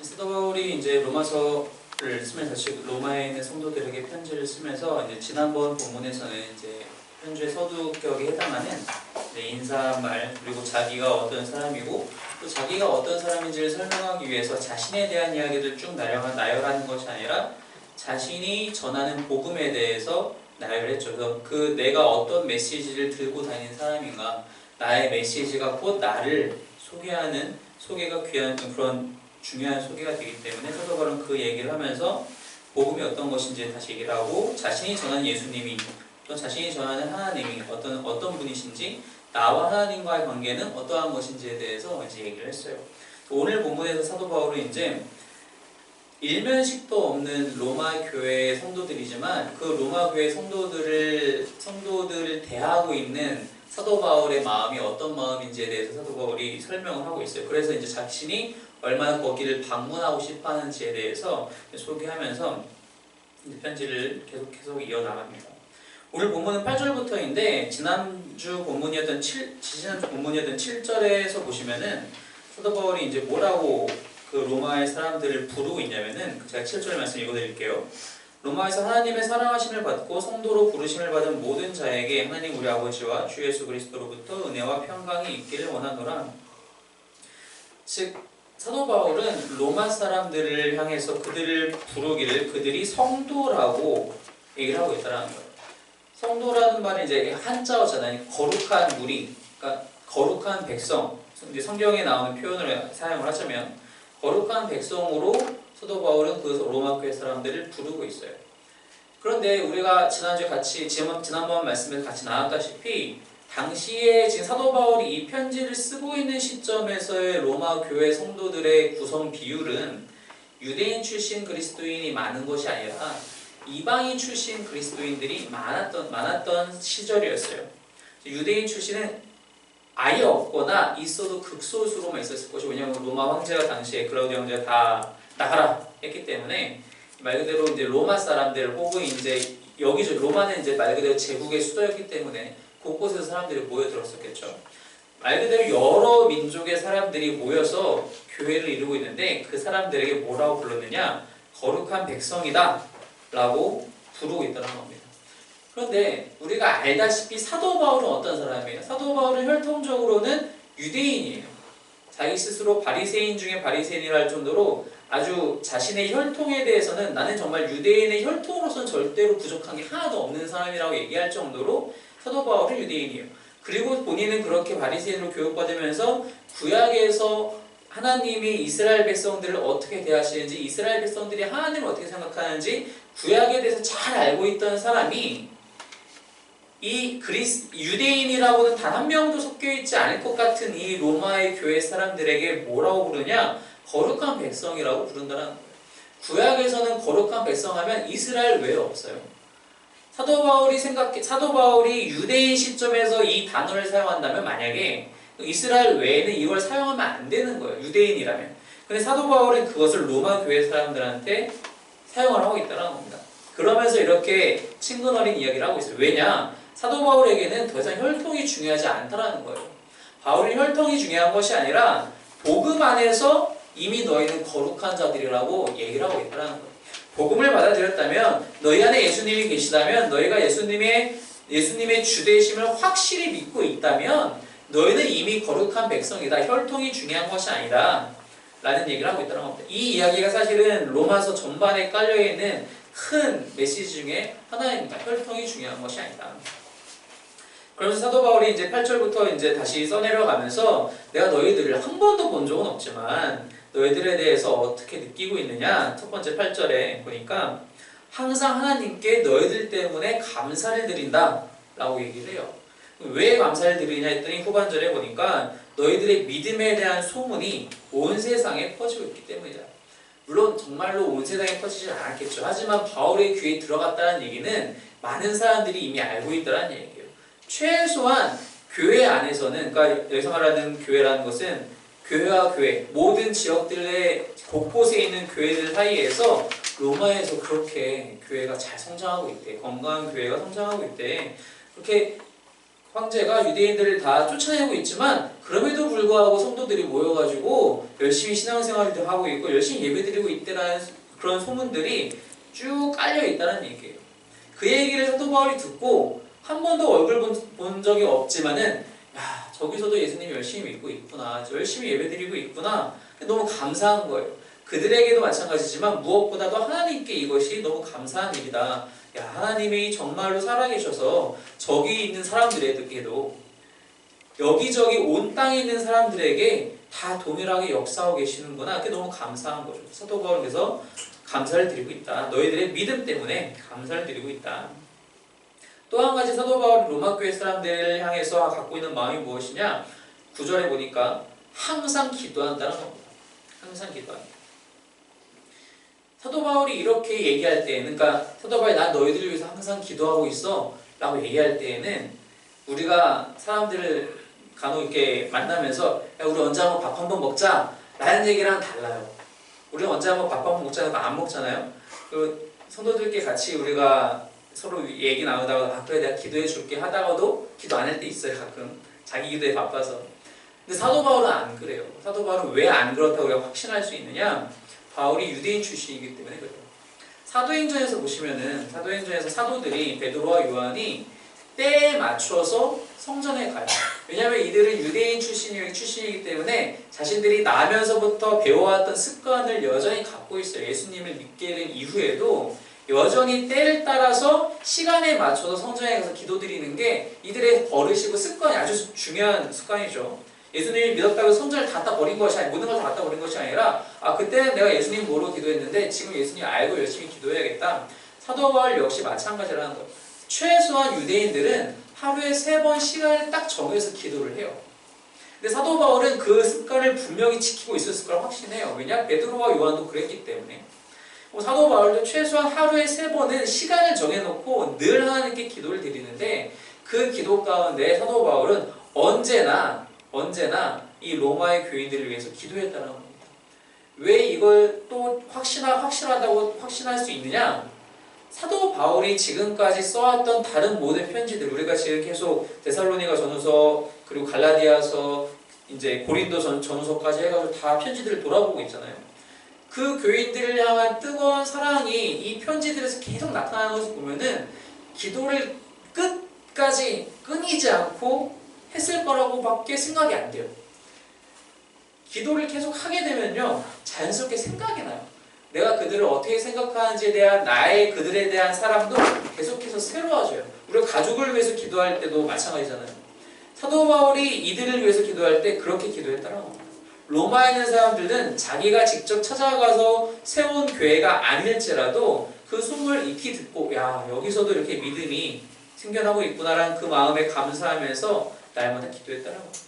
사도 바울이 이제 로마서를 쓰면서 즉 로마에 있는 성도들에게 편지를 쓰면서 이제 지난번 본문에서는 이제 현재 서두격에 해당하는 인사말 그리고 자기가 어떤 사람이고 또 자기가 어떤 사람인지를 설명하기 위해서 자신에 대한 이야기를 쭉 나열하- 나열하는 것이 아니라 자신이 전하는 복음에 대해서 나열했죠. 그래서 그 내가 어떤 메시지를 들고 다니는 사람인가, 나의 메시지가 곧 나를 소개하는 소개가 귀한 그런 중요한 소개가 되기 때문에 사도 바울은 그 얘기를 하면서 복음이 어떤 것인지 다시 얘기를 하고 자신이 전하는 예수님이 또 자신이 전하는 하나님이 어떤 어떤 분이신지 나와 하나님과의 관계는 어떠한 것인지에 대해서 이제 얘기를 했어요. 오늘 본문에서 사도 바울은 이제 일면식도 없는 로마 교회 성도들이지만 그 로마 교회 성도들을 성도들을 대하고 있는 사도 바울의 마음이 어떤 마음인지에 대해서 사도 바울이 설명을 하고 있어요. 그래서 이제 자신이 얼마나 거기를 방문하고 싶어하는지에 대해서 소개하면서 편지를 계속 계속 이어 나갑니다. 오늘 본문은 8절부터인데 지난주 본문이었던 7 지난주 본문이었던 7절에서 보시면은 사도 바울이 이제 뭐라고 그 로마의 사람들을 부르고 있냐면은 제가 7절 말씀 읽어드릴게요. 로마에서 하나님의 사랑하심을 받고 성도로 부르심을 받은 모든 자에게 하나님 우리 아버지와 주 예수 그리스도로부터 은혜와 평강이 있기를 원하노라. 즉 사도 바울은 로마 사람들을 향해서 그들을 부르기를 그들이 성도라고 얘기를 하고 있다라는 거예요. 성도라는 말은 이제 한자어잖아요. 거룩한 무리, 그러니까 거룩한 백성. 이제 성경에 나오는 표현을 사용을 하자면 거룩한 백성으로 사도 바울은 그 로마 교회 사람들을 부르고 있어요. 그런데 우리가 지난주에 같이 지난- 지난번 말씀에서 같이 나눴다시피 당시에 지금 사도 바울이 이 편지를 쓰고 있는 시점에서의 로마 교회 성도들의 구성 비율은 유대인 출신 그리스도인이 많은 것이 아니라 이방인 출신 그리스도인들이 많았던 많았던 시절이었어요. 유대인 출신은 아예 없거나 있어도 극소수로만 있었을 것이 왜냐하면 로마 황제가 당시에 클라우디 황제가 다 나가라 했기 때문에 말 그대로 이제 로마 사람들 혹은 이제 여기저 로마는 이제 말 그대로 제국의 수도였기 때문에 곳곳에서 사람들이 모여들었었겠죠. 말 그대로 여러 민족의 사람들이 모여서 교회를 이루고 있는데 그 사람들에게 뭐라고 불렀느냐 거룩한 백성이다 라고 부르고 있다는 겁니다. 그런데 우리가 알다시피 사도 바울은 어떤 사람이에요? 사도 바울은 혈통적으로는 유대인이에요. 자기 스스로 바리새인 중에 바리새인이라 할 정도로 아주 자신의 혈통에 대해서는 나는 정말 유대인의 혈통으로서는 절대로 부족한 게 하나도 없는 사람이라고 얘기할 정도로 사도 유대인이에요. 그리고 본인은 그렇게 바리새인으로 교육받으면서 구약에서 하나님이 이스라엘 백성들을 어떻게 대하시는지 이스라엘 백성들이 하나님을 어떻게 생각하는지 구약에 대해서 잘 알고 있던 사람이 이 그리스 유대인이라고는 단 한 명도 섞여 있지 않을 것 같은 이 로마의 교회 사람들에게 뭐라고 부르냐 거룩한 백성이라고 부른다는 거예요. 구약에서는 거룩한 백성하면 이스라엘 외에 없어요. 사도 바울이 생각해 사도 바울이 유대인 시점에서 이 단어를 사용한다면 만약에 이스라엘 외에는 이걸 사용하면 안 되는 거예요. 유대인이라면. 근데 사도 바울은 그것을 로마 교회 사람들한테 사용을 하고 있다는 겁니다. 그러면서 이렇게 친근 어린 이야기를 하고 있어요. 왜냐? 사도 바울에게는 더 이상 혈통이 중요하지 않다라는 거예요. 바울이 혈통이 중요한 것이 아니라 복음 안에서 이미 너희는 거룩한 자들이라고 얘기를 하고 있다는 거예요. 복음을 받아들였다면 너희 안에 예수님이 계시다면 너희가 예수님의 예수님의 주되심을 확실히 믿고 있다면 너희는 이미 거룩한 백성이다. 혈통이 중요한 것이 아니다. 라는 얘기를 하고 있다는 겁니다. 이 이야기가 사실은 로마서 전반에 깔려 있는 큰 메시지 중에 하나입니다. 혈통이 중요한 것이 아니다. 그러면서 사도 바울이 이제 8절부터 이제 다시 써내려가면서 내가 너희들을 한 번도 본 적은 없지만 너희들에 대해서 어떻게 느끼고 있느냐 첫 번째 8절에 보니까 항상 하나님께 너희들 때문에 감사를 드린다 라고 얘기를 해요. 왜 감사를 드리냐 했더니 후반절에 보니까 너희들의 믿음에 대한 소문이 온 세상에 퍼지고 있기 때문이다. 물론 정말로 온 세상에 퍼지진 않았겠죠. 하지만 바울의 귀에 들어갔다는 얘기는 많은 사람들이 이미 알고 있다는 얘기예요. 최소한 교회 안에서는 그러니까 여기서 말하는 교회라는 것은 교회와 교회 모든 지역들의 곳곳에 있는 교회들 사이에서 로마에서 그렇게 교회가 잘 성장하고 있대 건강한 교회가 성장하고 있대 그렇게 황제가 유대인들을 다 쫓아내고 있지만 그럼에도 불구하고 성도들이 모여가지고 열심히 신앙생활도 하고 있고 열심히 예배드리고 있다라는 그런 소문들이 쭉 깔려 있다는 얘기예요. 그 얘기를 사도 바울이 듣고 한 번도 얼굴 본, 본 적이 없지만은 야 저기서도 예수님 열심히 믿고 있구나 열심히 예배드리고 있구나 너무 감사한 거예요. 그들에게도 마찬가지지만 무엇보다도 하나님께 이것이 너무 감사한 일이다. 야 하나님이 정말로 살아계셔서 저기 있는 사람들에게도 여기저기 온 땅에 있는 사람들에게 다 동일하게 역사하고 계시는구나. 그게 너무 감사한 거죠. 사도 바울은 그래서 감사를 드리고 있다. 너희들의 믿음 때문에 감사를 드리고 있다. 또 한 가지 사도 바울이 로마 교회 사람들을 향해서 갖고 있는 마음이 무엇이냐? 구절에 보니까 항상 기도한다는 겁니다. 항상 기도한다. 사도 바울이 이렇게 얘기할 때에는, 그러니까 사도 바울이 난 너희들을 위해서 항상 기도하고 있어 라고 얘기할 때에는 우리가 사람들을 간혹 이렇게 만나면서 야, 우리 언제 한번 밥 한번 먹자 라는 얘기랑 달라요. 우리 언제 한번 밥 한번 먹자 해도 안 먹잖아요. 그 성도들끼리 같이 우리가 서로 얘기 나누다가 아 그래 내가 기도해 줄게 하다가도 기도 안 할 때 있어요 가끔. 자기 기도에 바빠서. 근데 사도 바울은 안 그래요. 사도 바울은 왜 안 그렇다고 우리가 확신할 수 있느냐? 바울이 유대인 출신이기 때문에 그래요. 사도행전에서 보시면은 사도행전에서 사도들이 베드로와 요한이 때에 맞춰서 성전에 가요. 왜냐하면 이들은 유대인 출신이, 출신이기 때문에 자신들이 나면서부터 배워왔던 습관을 여전히 갖고 있어요. 예수님을 믿게 된 이후에도 여전히 때를 따라서 시간에 맞춰서 성전에 가서 기도드리는 게 이들의 버릇이고 습관이 아주 중요한 습관이죠. 예수님이 믿었다고 성전을 닫다 버린 것이 아니 모든 걸다 닫다 버린 것이 아니라 아 그때는 내가 예수님 모르고 기도했는데 지금 예수님 알고 열심히 기도해야겠다. 사도 바울 역시 마찬가지라는 거예요. 최소한 유대인들은 하루에 세 번 시간을 딱 정해서 기도를 해요. 근데 사도 바울은 그 습관을 분명히 지키고 있었을 걸 확신해요. 왜냐? 베드로와 요한도 그랬기 때문에. 뭐 사도 바울도 최소한 하루에 세 번은 시간을 정해놓고 늘 하나님께 기도를 드리는데 그 기도 가운데 사도 바울은 언제나 언제나 이 로마의 교인들을 위해서 기도했다는 겁니다. 왜 이걸 또 확신하, 확실하다고 확신할 수 있느냐? 사도 바울이 지금까지 써왔던 다른 모든 편지들 우리가 지금 계속 데살로니가 전후서 그리고 갈라디아서 이제 고린도 전, 전후서까지 해가지고 다 편지들을 돌아보고 있잖아요. 그 교인들을 향한 뜨거운 사랑이 이 편지들에서 계속 나타나는 것을 보면은 기도를 끝까지 끊이지 않고 했을 거라고밖에 생각이 안 돼요. 기도를 계속 하게 되면요 자연스럽게 생각이 나요. 내가 그들을 어떻게 생각하는지에 대한 나의 그들에 대한 사랑도 계속해서 새로워져요. 우리가 가족을 위해서 기도할 때도 마찬가지잖아요. 사도 바울이 이들을 위해서 기도할 때 그렇게 기도했다는 겁니다. 로마에 있는 사람들은 자기가 직접 찾아가서 세운 교회가 아닐지라도 그 소문을 익히 듣고 야 여기서도 이렇게 믿음이 생겨나고 있구나라는 그 마음에 감사하면서 날마다 기도했다는 겁니다.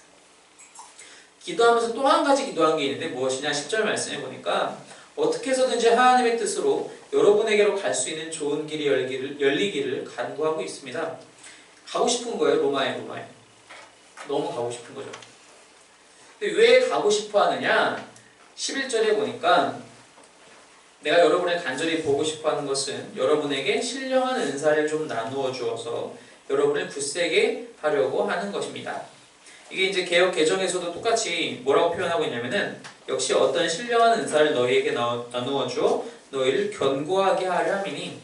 기도하면서 또 한 가지 기도한 게 있는데 무엇이냐 10절 말씀해 보니까 어떻게 해서든지 하나님의 뜻으로 여러분에게로 갈 수 있는 좋은 길이 열기를, 열리기를 간구하고 있습니다. 가고 싶은 거예요 로마에 로마에 너무 가고 싶은 거죠. 왜 가고 싶어 하느냐? 11절에 보니까 내가 여러분을 간절히 보고 싶어 하는 것은 여러분에게 신령한 은사를 좀 나누어 주어서 여러분을 굳세게 하려고 하는 것입니다. 이게 이제 개혁 개정에서도 똑같이 뭐라고 표현하고 있냐면은 역시 어떤 신령한 은사를 너희에게 나누어 주어 너희를 견고하게 하려 함이니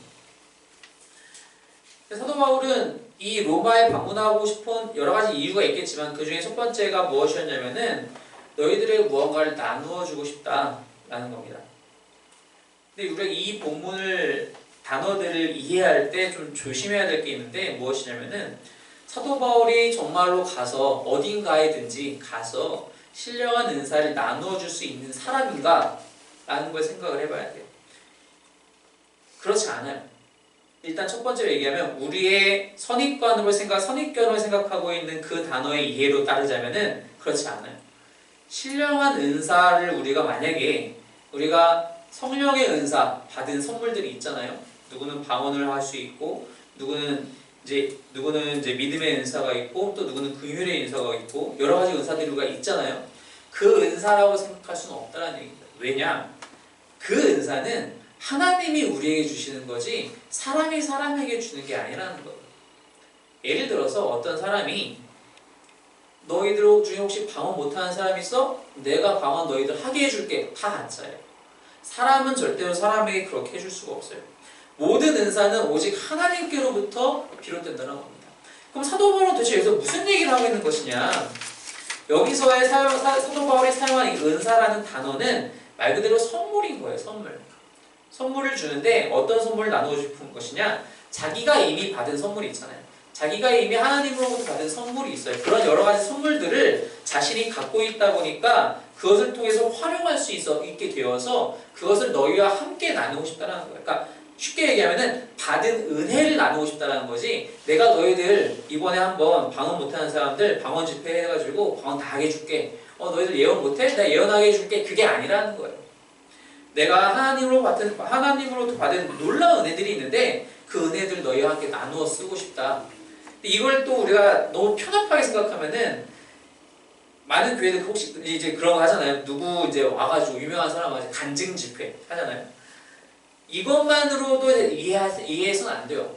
사도 바울은 이 로마에 방문하고 싶은 여러 가지 이유가 있겠지만 그 중에 첫 번째가 무엇이었냐면은 너희들의 무언가를 나누어 주고 싶다라는 겁니다. 근데 우리가 이 본문을 단어들을 이해할 때 좀 조심해야 될 게 있는데 무엇이냐면은 사도 바울이 정말로 가서 어딘가에든지 가서 신령한 은사를 나누어 줄 수 있는 사람인가? 라는 걸 생각을 해봐야 돼요. 그렇지 않아요. 일단 첫 번째로 얘기하면 우리의 선입관으로 생각, 선입견으로 생각하고 있는 그 단어의 이해로 따르자면은 그렇지 않아요. 신령한 은사를 우리가 만약에 우리가 성령의 은사 받은 선물들이 있잖아요. 누구는 방언을 할 수 있고 누구는 이제 누구는 이제 믿음의 은사가 있고 또 누구는 긍휼의 은사가 있고 여러 가지 은사들이 우리가 있잖아요. 그 은사라고 생각할 수는 없다는 얘기입니다. 왜냐? 그 은사는 하나님이 우리에게 주시는 거지 사람이 사람에게 주는 게 아니라는 거예요. 예를 들어서 어떤 사람이 너희들 중에 혹시 방언 못하는 사람 있어? 내가 방언 너희들 하게 해줄게. 다 가짜예요. 사람은 절대로 사람에게 그렇게 해줄 수가 없어요. 모든 은사는 오직 하나님께로부터 비롯된다는 겁니다. 그럼 사도 바울은 도대체 여기서 무슨 얘기를 하고 있는 것이냐? 여기서의 사도 바울이 사용한 이 은사라는 단어는 말 그대로 선물인 거예요. 선물. 선물을 주는데 어떤 선물을 나누고 싶은 것이냐? 자기가 이미 받은 선물이 있잖아요. 자기가 이미 하나님으로부터 받은 선물이 있어요. 그런 여러 가지 선물들을 자신이 갖고 있다 보니까 그것을 통해서 활용할 수 있어 있게 되어서 그것을 너희와 함께 나누고 싶다는 거예요. 그러니까 쉽게 얘기하면은 받은 은혜를 나누고 싶다는 거지. 내가 너희들 이번에 한번 방언 못하는 사람들 방언 집회 해가지고 방언 다 하게 해줄게. 어 너희들 예언 못해? 내가 예언하게 해줄게. 그게 아니라는 거예요. 내가 하나님으로 받은 하나님으로부터 받은 놀라운 은혜들이 있는데 그 은혜들 너희와 함께 나누어 쓰고 싶다. 이걸 또 우리가 너무 편협하게 생각하면은 많은 교회들 혹시 이제 그런 거 하잖아요. 누구 이제 와가지고 유명한 사람 와서 간증 집회 하잖아요. 이것만으로도 이해하, 이해해서는 안 돼요.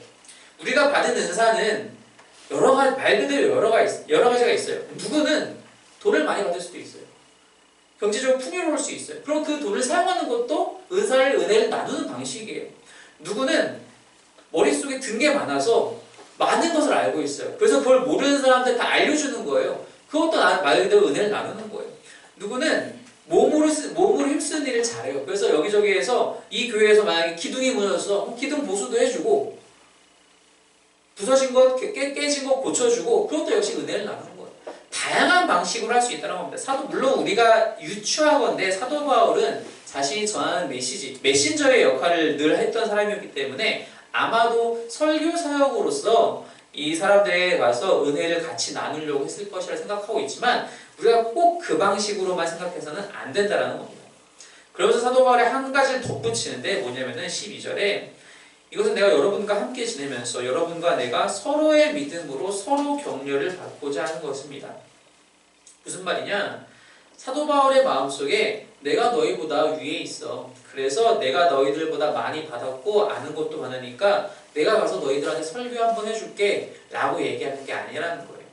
우리가 받은 은사는 여러 가지 말 그대로 여러 가지 여러 가지가 있어요. 누구는 돈을 많이 받을 수도 있어요. 경제적으로 풍요로울 수 있어요. 그럼 그 돈을 사용하는 것도 은사를 은혜를 나누는 방식이에요. 누구는 머릿속에 든 게 많아서 많은 것을 알고 있어요. 그래서 그걸 모르는 사람들 다 알려주는 거예요. 그것도 나- 말 그대로 은혜를 나누는 거예요. 누구는 몸으로 쓰, 몸으로 힘쓰는 일을 잘해요. 그래서 여기저기에서 이 교회에서 만약에 기둥이 무너졌어, 그럼 기둥 보수도 해주고 부서진 것, 깨, 깨- 깨진 것 고쳐주고 그것도 역시 은혜를 나누는 거예요. 다양한 방식으로 할 수 있다는 겁니다. 사도 물론 우리가 유추하건데 사도 바울은 자신이 전하는 메시지, 메신저의 역할을 늘 했던 사람이었기 때문에 아마도 설교 사역으로서 이 사람들에 가서 은혜를 같이 나누려고 했을 것이라 생각하고 있지만 우리가 꼭 그 방식으로만 생각해서는 안 된다라는 겁니다. 그러면서 사도 바울이 한 가지를 덧붙이는데 뭐냐면은 12절에 이것은 내가 여러분과 함께 지내면서 여러분과 내가 서로의 믿음으로 서로 격려를 받고자 하는 것입니다. 무슨 말이냐? 사도 바울의 마음속에 내가 너희보다 위에 있어. 그래서 내가 너희들보다 많이 받았고 아는 것도 많으니까 내가 가서 너희들한테 설교 한번 해줄게 라고 얘기하는 게 아니라는 거예요.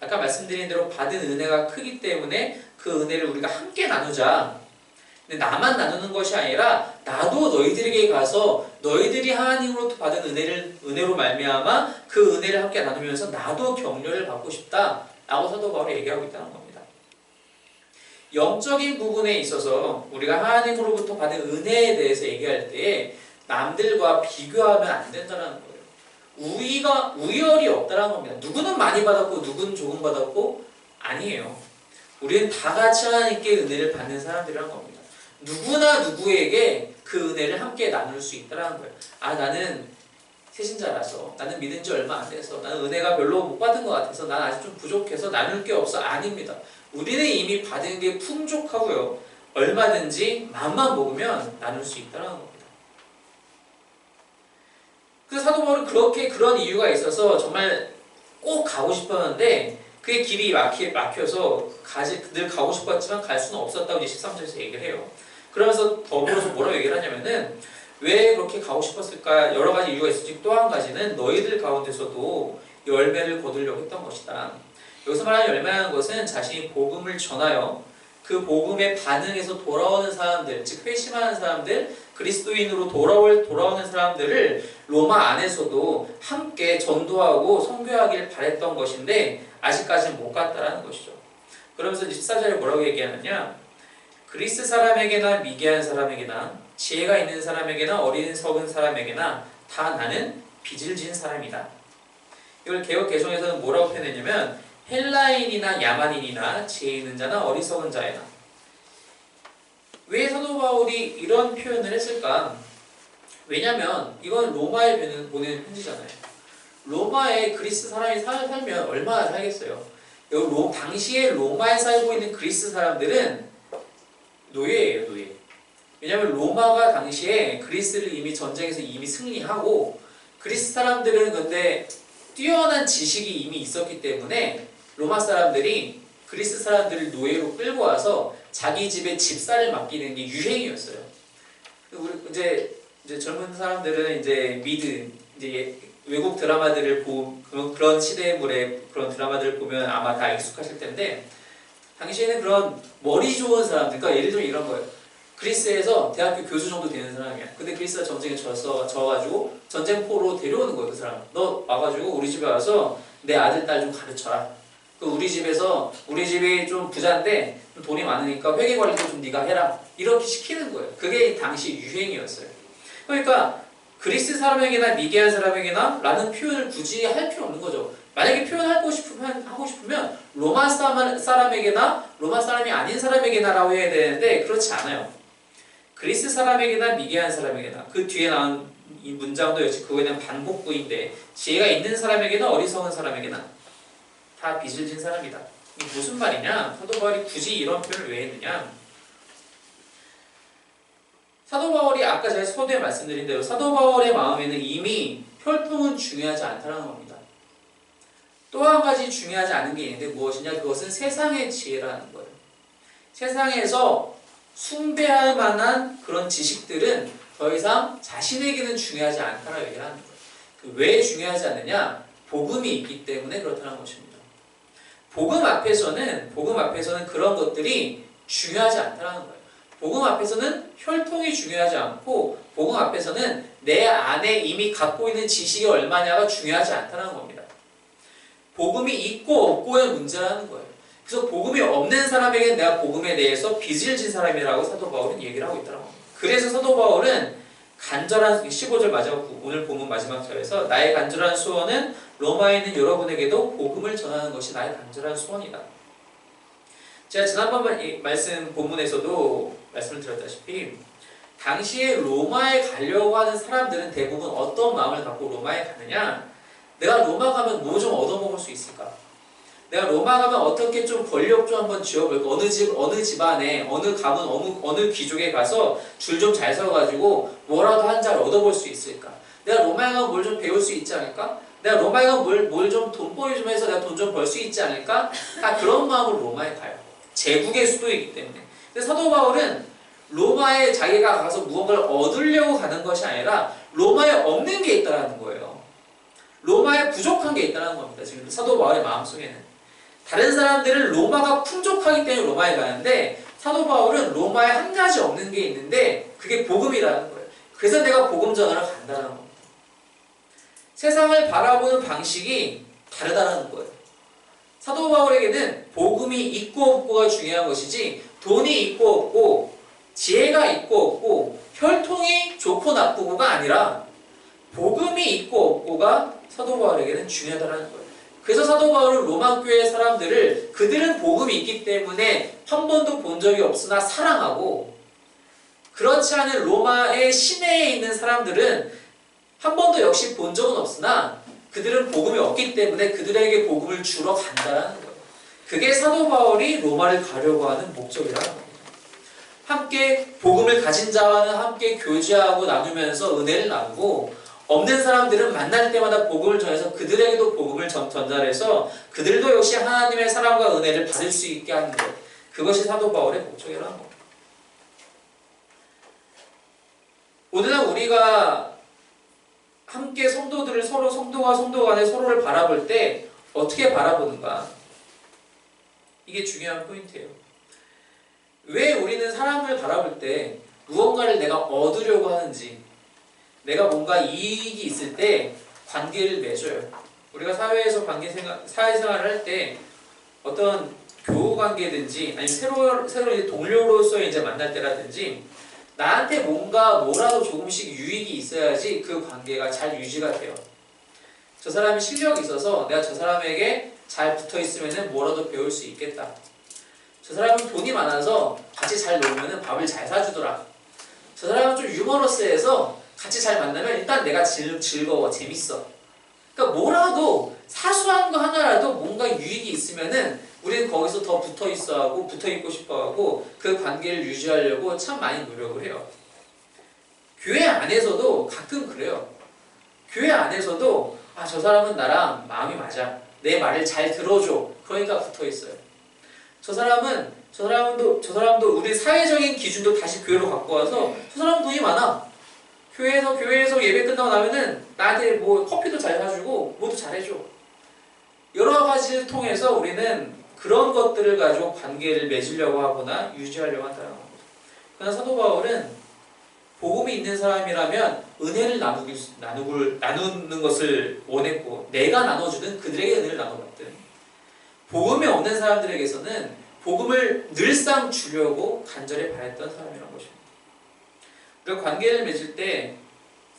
아까 말씀드린 대로 받은 은혜가 크기 때문에 그 은혜를 우리가 함께 나누자. 근데 나만 나누는 것이 아니라 나도 너희들에게 가서 너희들이 하나님으로부터 받은 은혜를 은혜로 말미암아 그 은혜를 함께 나누면서 나도 격려를 받고 싶다 라고 사도 바울이 얘기하고 있다는 겁니다. 영적인 부분에 있어서 우리가 하나님으로부터 받은 은혜에 대해서 얘기할 때 남들과 비교하면 안 된다는 거예요. 우위가 우열이 없다는 겁니다. 누구는 많이 받았고 누구는 조금 받았고 아니에요. 우리는 다 같이 하나님께 은혜를 받는 사람들이라는 겁니다. 누구나 누구에게 그 은혜를 함께 나눌 수 있다는 거예요. 아 나는 세신자라서 나는 믿은 지 얼마 안 돼서 나는 은혜가 별로 못 받은 것 같아서 난 아직 좀 부족해서 나눌 게 없어 아닙니다. 우리는 이미 받은 게 풍족하고요. 얼마든지 마음만 먹으면 나눌 수 있다는 겁니다. 그래서 사도 바울은 그렇게 그런 이유가 있어서 정말 꼭 가고 싶었는데 그게 길이 막히, 막혀서 가지, 늘 가고 싶었지만 갈 수는 없었다고 이제 13절에서 얘기를 해요. 그러면서 더불어서 뭐라고 얘기를 하냐면은 왜 그렇게 가고 싶었을까 여러 가지 이유가 있었지 또 한 가지는 너희들 가운데서도 열매를 거두려고 했던 것이다. 여기서 말하는 열매라는 것은 자신이 복음을 전하여 그 복음에 반응해서 돌아오는 사람들, 즉 회심하는 사람들, 그리스도인으로 돌아올 돌아오는 사람들을 로마 안에서도 함께 전도하고 선교하길 바랬던 것인데 아직까지는 못 갔다라는 것이죠. 그러면서 14절에 뭐라고 얘기하느냐? 그리스 사람에게나 미개한 사람에게나 지혜가 있는 사람에게나 어린 석은 사람에게나 다 나는 빚을 진 사람이다. 이걸 개혁 개정에서는 뭐라고 표현했냐면 헬라인이나 야만인이나 지혜 있는 자나 어리석은 자이나 왜 사도 바울이 이런 표현을 했을까? 왜냐면 이건 로마에 보내는 편지잖아요. 로마에 그리스 사람이 살, 살면 얼마나 살겠어요? 로, 당시에 로마에 살고 있는 그리스 사람들은 노예예요, 노예. 왜냐면 로마가 당시에 그리스를 이미 전쟁에서 이미 승리하고 그리스 사람들은 근데 뛰어난 지식이 이미 있었기 때문에 로마 사람들이 그리스 사람들을 노예로 끌고 와서 자기 집에 집사를 맡기는 게 유행이었어요. 우리 이제 이제 젊은 사람들은 이제 미드 이제 외국 드라마들을 보 그런, 그런 시대물의 그런 드라마들을 보면 아마 다 익숙하실 텐데 당시에는 그런 머리 좋은 사람들, 그러니까 예를 들면 이런 거예요. 그리스에서 대학교 교수 정도 되는 사람이야. 근데 그리스가 전쟁에 져서 져가지고 전쟁포로 데려오는 거예요, 그 사람. 너 와가지고 우리 집에 와서 내 아들 딸 좀 가르쳐라. 그 우리 집에서 우리 집이 좀 부자인데 좀 돈이 많으니까 회계 관리도 좀 네가 해라. 이렇게 시키는 거예요. 그게 당시 유행이었어요. 그러니까 그리스 사람에게나 미개한 사람에게나 라는 표현을 굳이 할 필요 없는 거죠. 만약에 표현하고 싶으면 하고 싶으면 로마 사람- 사람에게나 로마 사람이 아닌 사람에게나 라고 해야 되는데 그렇지 않아요. 그리스 사람에게나 미개한 사람에게나 그 뒤에 나온 이 문장도 역시 그거에 대한 반복구인데 지혜가 있는 사람에게나 어리석은 사람에게나 다 빚을 진 사람이다. 이게 무슨 말이냐? 사도 바울이 굳이 이런 표현을 왜 했느냐? 사도 바울이 아까 제가 서두에 말씀드린 대로 사도 바울의 마음에는 이미 혈통은 중요하지 않다는 겁니다. 또 한 가지 중요하지 않은 게 있는데 무엇이냐? 그것은 세상의 지혜라는 거예요. 세상에서 숭배할 만한 그런 지식들은 더 이상 자신에게는 중요하지 않다라고 얘기를 하는 거예요. 그왜 중요하지 않느냐? 복음이 있기 때문에 그렇다는 것입니다. 복음 앞에서는 복음 앞에서는 그런 것들이 중요하지 않다는 거예요. 복음 앞에서는 혈통이 중요하지 않고 복음 앞에서는 내 안에 이미 갖고 있는 지식이 얼마냐가 중요하지 않다는 겁니다. 복음이 있고 없고의 문제라는 거예요. 그래서 복음이 없는 사람에게 내가 복음에 대해서 빚을 진 사람이라고 사도 바울은 얘기를 하고 겁니다. 그래서 사도 바울은 간절한 15절 마지막 부- 오늘 본문 마지막 절에서 나의 간절한 소원은 로마에 있는 여러분에게도 복음을 전하는 것이 나의 간절한 소원이다. 제가 지난번 이 말씀 본문에서도 말씀을 드렸다시피 당시에 로마에 가려고 하는 사람들은 대부분 어떤 마음을 갖고 로마에 가느냐? 내가 로마 가면 뭐 좀 얻어먹을 수 있을까? 내가 로마 가면 어떻게 좀 권력 좀 한번 쥐어볼까? 어느 집, 어느 집안에, 어느 가문, 어느, 어느 귀족에 가서 줄 좀 잘 서가지고 뭐라도 한 자를 얻어볼 수 있을까? 내가 로마에 가면 뭘 좀 배울 수 있지 않을까? 내가 로마에 뭘좀 돈벌이 좀 해서 내가 돈 좀 벌 수 있지 않을까? 다 그런 마음으로 로마에 가요. 제국의 수도이기 때문에. 근데 사도 바울은 로마에 자기가 가서 무언가를 얻으려고 가는 것이 아니라 로마에 없는 게 있다는 거예요. 로마에 부족한 게 있다는 겁니다. 지금 사도 바울의 마음속에는. 다른 사람들은 로마가 풍족하기 때문에 로마에 가는데 사도 바울은 로마에 한 가지 없는 게 있는데 그게 복음이라는 거예요. 그래서 내가 복음 전하러 간다는 겁니다. 세상을 바라보는 방식이 다르다는 거예요. 사도 바울에게는 복음이 있고 없고가 중요한 것이지 돈이 있고 없고 지혜가 있고 없고 혈통이 좋고 나쁘고가 아니라 복음이 있고 없고가 사도 바울에게는 중요하다는 거예요. 그래서 사도 바울은 로마 교회 사람들을 그들은 복음이 있기 때문에 한 번도 본 적이 없으나 사랑하고 그렇지 않은 로마의 시내에 있는 사람들은 한 번도 역시 본 적은 없으나 그들은 복음이 없기 때문에 그들에게 복음을 주러 간다라는 거예요. 그게 사도 바울이 로마를 가려고 하는 목적이라는 겁니다. 함께 복음을 가진 자와는 함께 교제하고 나누면서 은혜를 나누고 없는 사람들은 만날 때마다 복음을 전해서 그들에게도 복음을 전- 전달해서 그들도 역시 하나님의 사랑과 은혜를 받을 수 있게 하는 것. 그것이 사도 바울의 목적이라는 겁니다. 오늘날 우리가 함께 성도들을 서로 성도와 성도 간에 서로를 바라볼 때 어떻게 바라보는가? 이게 중요한 포인트예요. 왜 우리는 사람을 바라볼 때 무언가를 내가 얻으려고 하는지 내가 뭔가 이익이 있을 때 관계를 맺어요. 우리가 사회에서 관계 생활, 사회생활을 할 때 어떤 교우 관계든지 아니면 새로 새로 이제 동료로서 이제 만날 때라든지 나한테 뭔가 뭐라도 조금씩 유익이 있어야지 그 관계가 잘 유지가 돼요. 저 사람이 실력이 있어서 내가 저 사람에게 잘 붙어 있으면은 뭐라도 배울 수 있겠다. 저 사람은 돈이 많아서 같이 잘 놀면은 밥을 잘 사주더라. 저 사람은 좀 유머러스해서 같이 잘 만나면 일단 내가 즐, 즐거워, 재밌어. 그러니까 뭐라도 사소한 거 하나라도 뭔가 유익이 있으면은 우리는 거기서 더 붙어 있어 하고 붙어 있고 싶어 하고 그 관계를 유지하려고 참 많이 노력을 해요. 교회 안에서도 가끔 그래요. 교회 안에서도 아, 저 사람은 나랑 마음이 맞아. 내 말을 잘 들어줘. 그러니까 붙어 있어요. 저 사람은 저 사람도 저 사람도 우리 사회적인 기준도 다시 교회로 갖고 와서 저 사람 돈이 많아. 교회에서 교회에서 예배 끝나고 나면은 나한테 뭐 커피도 잘 사주고 뭐도 잘해줘. 여러 가지를 통해서 우리는 그런 것들을 가지고 관계를 맺으려고 하거나 유지하려고 한다는 겁니다. 그러나 사도 바울은 복음이 있는 사람이라면 은혜를 나누기, 나누고, 나누는 것을 원했고 내가 나눠주든 그들에게 은혜를 나눠봤든 복음이 없는 사람들에게서는 복음을 늘상 주려고 간절히 바랬던 사람이라는 것입니다. 우리가 관계를 맺을 때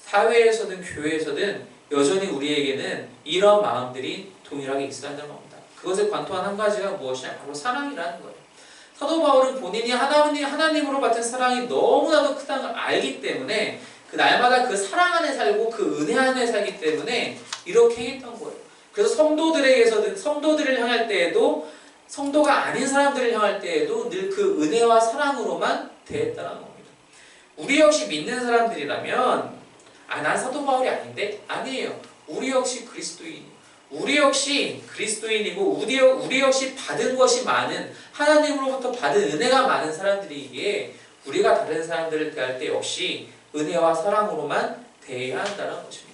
사회에서든 교회에서든 여전히 우리에게는 이런 마음들이 동일하게 있어야 한다는 겁니다. 그것을 관통한 한 가지가 무엇이냐? 바로 사랑이라는 거예요. 사도 바울은 본인이 하나님, 하나님으로 받은 사랑이 너무나도 크다는 걸 알기 때문에 그 날마다 그 사랑 안에 살고 그 은혜 안에 살기 때문에 이렇게 했던 거예요. 그래서 성도들에게서든 성도들을 향할 때에도 성도가 아닌 사람들을 향할 때에도 늘 그 은혜와 사랑으로만 대했다는 겁니다. 우리 역시 믿는 사람들이라면 아, 난 사도 바울이 아닌데? 아니에요. 우리 역시 그리스도인. 우리 역시 그리스도인이고 우리, 역- 우리 역시 받은 것이 많은 하나님으로부터 받은 은혜가 많은 사람들이기에 우리가 다른 사람들을 대할 때 역시 은혜와 사랑으로만 대해야 한다는 것입니다.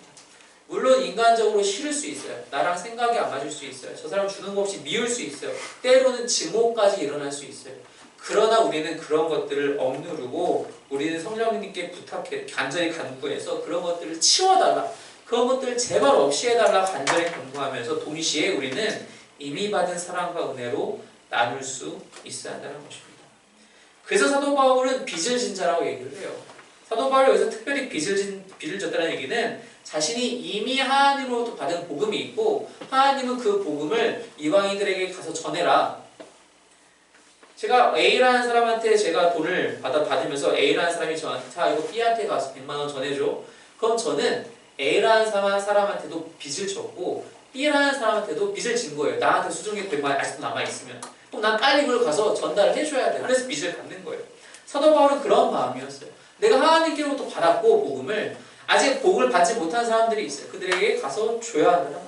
물론 인간적으로 싫을 수 있어요. 나랑 생각이 안 맞을 수 있어요. 저 사람 주는 거 없이 미울 수 있어요. 때로는 증오까지 일어날 수 있어요. 그러나 우리는 그런 것들을 억누르고 우리는 성령님께 부탁해 간절히 간구해서 그런 것들을 치워달라. 그런 것들을 제발 없이 해달라 간절히 간구하면서 동시에 우리는 이미 받은 사랑과 은혜로 나눌 수 있어야 한다는 것입니다. 그래서 사도 바울은 빚을 진 자라고 얘기를 해요. 사도 바울이 여기서 특별히 빚을 진 빚을 졌다는 얘기는 자신이 이미 하나님으로부터 받은 복음이 있고 하나님은 그 복음을 이방인들에게 가서 전해라. 제가 A라는 사람한테 제가 돈을 받아 받으면서 A라는 사람이 저한테 자 이거 B한테 가서 100만 원 전해줘. 그럼 저는 A라는 사람- 사람한테도 빚을 졌고 B라는 사람한테도 빚을 진 거예요. 나한테 수중에 100만 원 아직도 남아 있으면 그럼 난 빨리 그걸 가서 전달을 해줘야 돼. 그래서 빚을 갚는 거예요. 사도 바울은 그런 마음이었어요. 내가 하나님께로부터 받았고 복음을 아직 복을 받지 못한 사람들이 있어요. 그들에게 가서 줘야 한다는.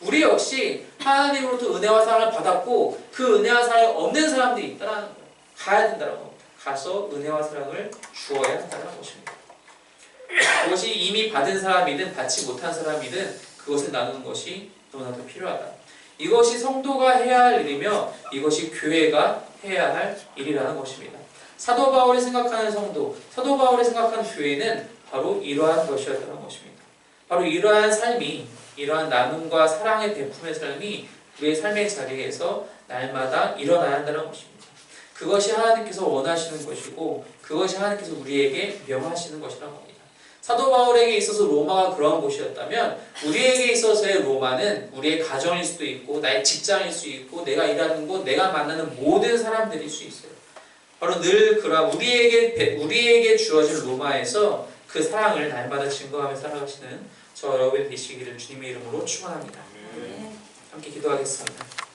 우리 역시 하나님으로부터 은혜와 사랑을 받았고 그 은혜와 사랑이 없는 사람들이 있다는 거예요. 가야 된다는 겁니다. 가서 은혜와 사랑을 주어야 한다는 것입니다. 그것이 이미 받은 사람이든 받지 못한 사람이든 그것을 나누는 것이 너무나도 필요하다. 이것이 성도가 해야 할 일이며 이것이 교회가 해야 할 일이라는 것입니다. 사도 바울이 생각하는 성도, 사도 바울이 생각하는 교회는 바로 이러한 것이었다는 것입니다. 바로 이러한 삶이, 이러한 나눔과 사랑의 베품의 삶이 우리의 삶의 자리에서 날마다 일어나야 한다는 것입니다. 그것이 하나님께서 원하시는 것이고 그것이 하나님께서 우리에게 명하시는 것이라는 겁니다. 사도 바울에게 있어서 로마가 그러한 곳이었다면 우리에게 있어서의 로마는 우리의 가정일 수도 있고 나의 직장일 수 있고 내가 일하는 곳, 내가 만나는 모든 사람들일 수 있어요. 바로 늘 그러한 우리에게 우리에게 주어진 로마에서 그 사랑을 날마다 증거하며 살아가시는 저 여러분 되시기를 주님의 이름으로 축원합니다. 함께 기도하겠습니다.